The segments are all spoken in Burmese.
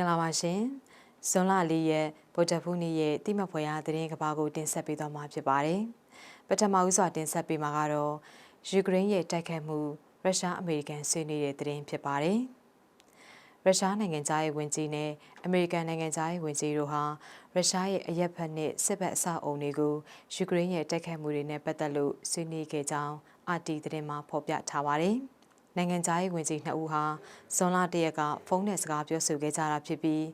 င်္ဂလာပါရှင်ဇွန်လ၄ရက်ဗုဒ္ဓဖူးနေ့ရဲ့တိမဖွယ်ရာသတင်းကဘာကိုတင်ဆက်ပေးသွားမှာဖြစ်ပါတယ်ပထမဦးစွာတင်ဆက်ပေးမှာကတော့ယူကရိန်းရဲ့တိုက်ခိုက်မှုရုရှားအမေရိကန်ဆွေးနွေးတဲ့သတင်းဖြစ်ပါတယ်ရုရှားနိုင်ငံသားရဲ့ဝင်ကြီးနဲ့အမေရိကန်နိုင်ငံသားရဲ့ဝင်ကြီးတို့ဟာရုရှားရဲ့အရက်ဖက်နဲ့စစ်ဘက်အဆောက်အုံတွေကိုယူကရိန်းရဲ့တိုက်ခိုက်မှုတွေနဲ့ပတ်သက်လို့ဆွေးနွေးခဲ့ကြောင်းအာတီသတင်းမှာဖော်ပြထားပါတယ်။ နိုင်ငံသားရေးဝန်ကြီးနှစ်ဦးဟာဇွန်လ၁ရက်ကဖုန်းနဲ့စကားပြောဆိုခဲ့ကြတာဖြစ်ပြီး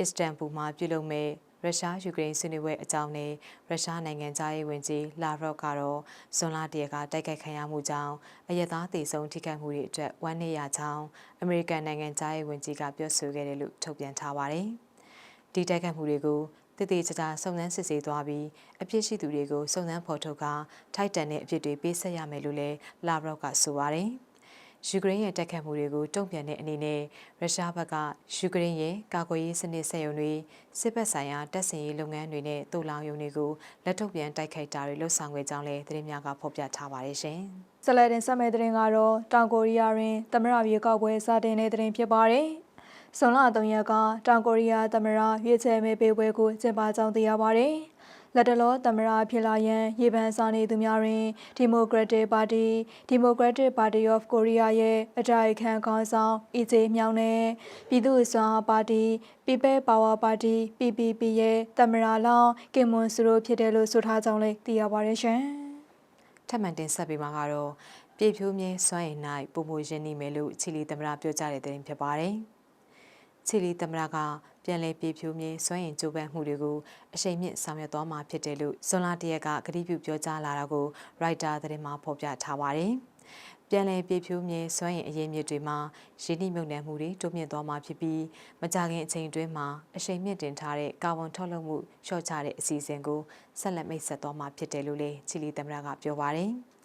အစ္စတန်ဘူမှာပြုလုပ်မဲ့ရုရှားယူကရိန်းဆွေးနွေးပွဲအကြောင်းနဲ့ရုရှားနိုင်ငံသားရေးဝန်ကြီးလာရော့ကတော့ဇွန်လ၁ရက်ကတိုက်ခိုက်ခံရမှုကြောင့်အယက်သားတေဆုံးထိခိုက်မှုတွေအတွက်ဝမ်းနည်းရကြောင်းအမေရိကန်နိုင်ငံသားရေးဝန်ကြီးကပြောဆိုခဲ့တယ်လို့ထုတ်ပြန်ထားပါတယ်။ဒီတိုက်ခိုက်မှုတွေကိုတည်တည်ကြကြစုံစမ်းစစ်ဆေးသွားပြီးအပြစ်ရှိသူတွေကိုစုံစမ်းဖော်ထုတ်ကထိုက်တန်တဲ့အပြစ်တွေပေးဆက်ရမယ်လို့လည်းလာရော့ကဆိုပါတယ်။ ယူကရိန်းရဲ့တိုက်ခတ်မှုတွေကိုတုံ့ပြန်တဲ့အနေနဲ့ရုရှားဘက်ကယူကရိန်းရဲ့ကာကွယ်ရေးစနစ်စက်ရုံတွေစစ်ဘက်ဆိုင်ရာတပ်စင်ရေးလုပ်ငန်းတွေနဲ့တူလောင်ရုံတွေကိုလက်ထုတ်ပြန်တိုက်ခိုက်တာတွေလှုပ်ဆောင်ခဲ့ကြောင်းလည်းသတင်းများကဖော်ပြထားပါတယ်ရှင်။ဆက်လက်တင်ဆက်မယ့်သတင်းကတော့တောင်ကိုရီးယားတွင်သမရပြေကောက်ပွဲစတင်တဲ့သတင်းဖြစ်ပါတယ်။ဇွန်လ3ရက်ကတောင်ကိုရီးယားသမရရွေးချယ်မဲပေးပွဲကိုကျင်းပကြောင်းသိရပါတယ်။ လက်တလောသမရဖြစ်လာရန်ရေပန်းစားနေသူများတွင် Democratic Party Democratic Party of Korea ရဲ့အကြိုက်ခံခေါင်းဆောင် EJ မြောင်နဲ့ပြည်သူ့စွမ်းပါတီ People Power Party PPP ရဲ့သမရလောင်းကင်မွန်စရိုဖြစ်တယ်လို့ဆိုထားကြောင်းလည်းသိရပါတယ်ရှင်။ထပ်မံတင်ဆက်ပေးမှာကတော့ပြည်ဖြိုးမြဲစွမ်းရည်၌ပုံမရင်းနှီးမယ်လို့ချီလီသမရပြောကြားတဲ့တဲ့တင်ဖြစ်ပါတယ်။ ချီလီသမရကပြန်လည်ပြေဖြိုးမြေစွမ်းရင်ကြိုးပမ်းမှုတွေကိုအရှိန်မြင့်ဆောင်ရွက်သွားမှာဖြစ်တယ်လို့ဇွန်လတရက်ကကတိပြုပြောကြားလာတာကိုရိုက်တာသတင်းမှာဖော်ပြထားပါတယ်။ပြန်လည်ပြေဖြိုးမြေစွမ်းရင်အရေးမြစ်တွေမှာရင်းနှီးမြှုပ်နှံမှုတွေတိုးမြင့်သွားမှာဖြစ်ပြီးမကြာခင်အချိန်အတွင်းမှာအရှိန်မြင့်တင်ထားတဲ့ကာဗွန်ထုတ်လွှတ်မှုလျှော့ချတဲ့အစီအစဉ်ကိုဆက်လက်မိတ်ဆက်သွားမှာဖြစ်တယ်လို့လည်းချီလီသမရကပြောပါတယ်။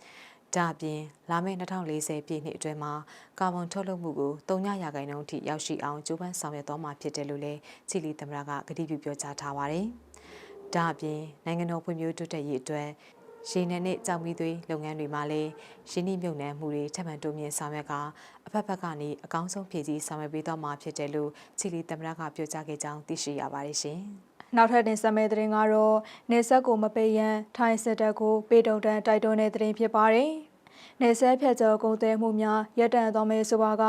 ဒါအပြင်လာမယ့်2040ပြည့်နှစ်အတွင်းမှာကာဗွန်ထုတ်လွှတ်မှုကို3ညရာခိုင်နှုန်းအထိရောက်ရှိအောင်ကြိုးပမ်းဆောင်ရွက်သွားမှာဖြစ်တယ်လို့လည်းချီလီသမ္မတကကတိပြုပြောကြားထားပါတယ်။ဒါအပြင်နိုင်ငံတော်ဖွံ့ဖြိုးတိုးတက်ရေးအတွက်ရေနံနဲ့ကြောက်မီသွေးလုပ်ငန်းတွေမှာလည်းရင်းနှီးမြှုပ်နှံမှုတွေထပ်မံတိုးမြင့်ဆောင်ရွက်ကအဖက်ဖက်ကနေအကောင်းဆုံးဖြည့်ဆည်းဆောင်ရွက်ပေးသွားမှာဖြစ်တယ်လို့ချီလီသမ္မတကပြောကြားခဲ့ကြောင်းသိရှိရပါတယ်ရှင်။ နောက်ထပ်တင်ဆက်မယ့်သတင်းကတော့နေဆက်ကိုမပေးရန်ထိုင်းစစ်တပ်ကိုပေတုံတန်တိုက်တွန်းတဲ့သတင်းဖြစ်ပါတယ်။နေဆက်ဖြတ်ကျော်ကုန်သွယ်မှုများရပ်တန့်သွားမယ်ဆိုပါက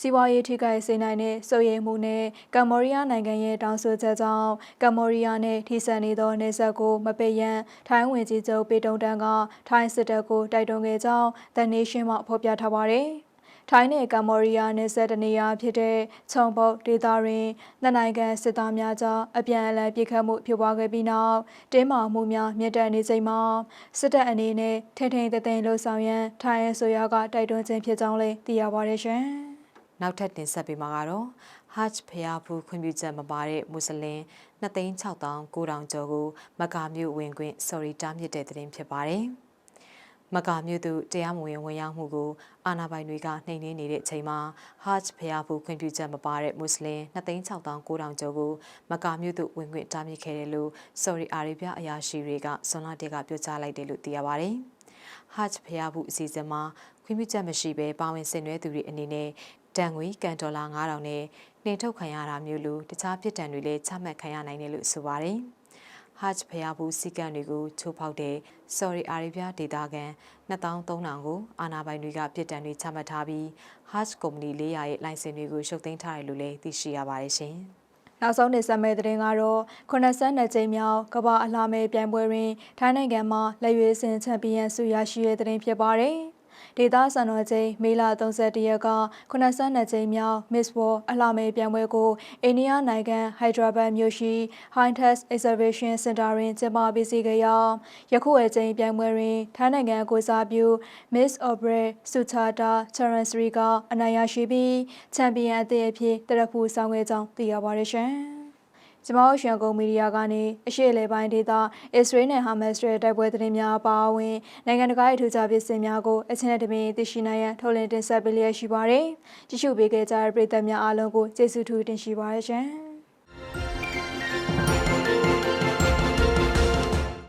စီးပွားရေးထိခိုက်စေနိုင်တဲ့စိုးရိမ်မှုနဲ့ကမ္ဘောဒီးယားနိုင်ငံရဲ့တောင်းဆိုချက်ကြောင့်ကမ္ဘောဒီးယားနဲ့ထိစပ်နေသောနေဆက်ကိုမပိတ်ရန်ထိုင်းဝင်ကြီးချုပ်ပေတုံတန်းကထိုင်းစစ်တပ်ကိုတိုက်တွန်းခဲ့ကြောင်း The Nation မှဖော်ပြထားပါတယ်။ ထိုင်းနဲ့ကမ္ဘောဒီးယားနယ်စပ်တနေရာဖြစ်တဲ့ခြုံပုတ်ဒေသတွင်နှစ်နိုင်ငံစစ်သားများကြားအပြန်အလှန်ပစ်ခတ်မှုဖြစ်ပွားခဲ့ပြီးနောက်တင်းမာမှုများမြင့်တက်နေချိန်မှာစစ်တပ်အနေနဲ့ထိထိန်သိမ်းလှုပ်ဆောင်ရန်ထိုင်းအစိုးရကတိုက်တွန်းခြင်းဖြစ်ကြောင်းလည်းသိရပါတယ်ရှင်။နောက်ထပ်တင်ဆက်ပေးမှာကတော့ Hajj ဖျားဖူးခွင့်ပြုချက်မပါတဲ့မွတ်စလင်2,600,000ကျော်ကိုမက္ကာမြို့ဝင်ခွင့် sorry တားမြစ်တဲ့တဲ့တင်ဖြစ်ပါတယ်။ မကာမြို့သူတရားမဝင်ဝင်ရောက်မှုကိုအာဏာပိုင်တွေကနှိမ်နင်းနေတဲ့အချိန်မှာ Hajj ဖျားဖို့ခွင့်ပြုချက်မပါတဲ့မွတ်စလင်2,600,000ကျော်ကိုမကာမြို့သူဝင်ခွင့်တားမြစ်ခဲ့တယ်လို့ Saudi Arabia အရာရှိတွေကဇွန်လတက်ကပြောကြားလိုက်တယ်လို့သိရပါတယ်။ Hajj ဖျားဖို့အစီအစဉ်မှာခွင့်ပြုချက်မရှိဘဲပါဝင်ဆင်နွှဲသူတွေအနေနဲ့တန်ငွေကန်ဒေါ်လာ9000နဲ့နှင်ထုတ်ခံရတာမျိုးလိုတခြားပြစ်ဒဏ်တွေလည်းချမှတ်ခံရနိုင်တယ်လို့ဆိုပါတယ်။ Hajj ဖျားဘူးစီကံတွေကိုချိုးဖောက်တဲ့ Saudi Arabia ဒေသခံ2300ကိုအာဏာပိုင်တွေကပြစ်ဒဏ်တွေချမှတ်ထားပြီး Hajj ကုမ္ပဏီ400ရဲ့လိုင်စင်တွေကိုရှုပ်သိမ်းထားတယ်လို့လည်းသိရှိရပါတယ်ရှင်။နောက်ဆုံးနေဆက်မဲ့သတင်းကတော့82ကြိမ်မြောက်ကမ္ဘာအလှမဲပြိုင်ပွဲတွင်ထိုင်းနိုင်ငံမှာလက်ရွေးစင်ချန်ပီယံဆုရရှိတဲ့သတင်းဖြစ်ပါတယ်။ ဒေသစံတော်ချိန်မေလ31ရက်က82ကြိမ်မြောက် Miss World အလှမေပြိုင်ပွဲကိုအိန္ဒိယနိုင်ငံဟိုက်ဒရာဘတ်မြို့ရှိ High Tech Exhibition Center တွင်ကျင်းပပေးစီခဲ့ရာယခုအကြိမ်ပြိုင်ပွဲတွင်ထိုင်းနိုင်ငံကိုစားပြု Miss Obre Suchata Charansri ကအနိုင်ရရှိပြီးချန်ပီယံအသစ်အဖြစ်တရဖူဆောင်ခဲ့ကြောင်းသိရပါတယ်ရှင်။ ကျမတို့ရှန်ကုန်မီဒီယာကနေအရှိလေပိုင်းဒေသအစ္စရေးနဲ့ဟာမတ်စ်ရဲ့တိုက်ပွဲသတင်းများအပါအဝင်နိုင်ငံတကာရဲ့ထူးခြားပစ္စည်းများကိုအချင်းနဲ့တမင်သိရှိနိုင်ရန်ထုတ်လင်းတင်ဆက်ပေးလျက်ရှိပါတယ်။ကြည့်ရှုပေးခဲ့ကြတဲ့ပရိသတ်များအားလုံးကိုကျေးဇူးထူးတင်ရှိပါရရှင်။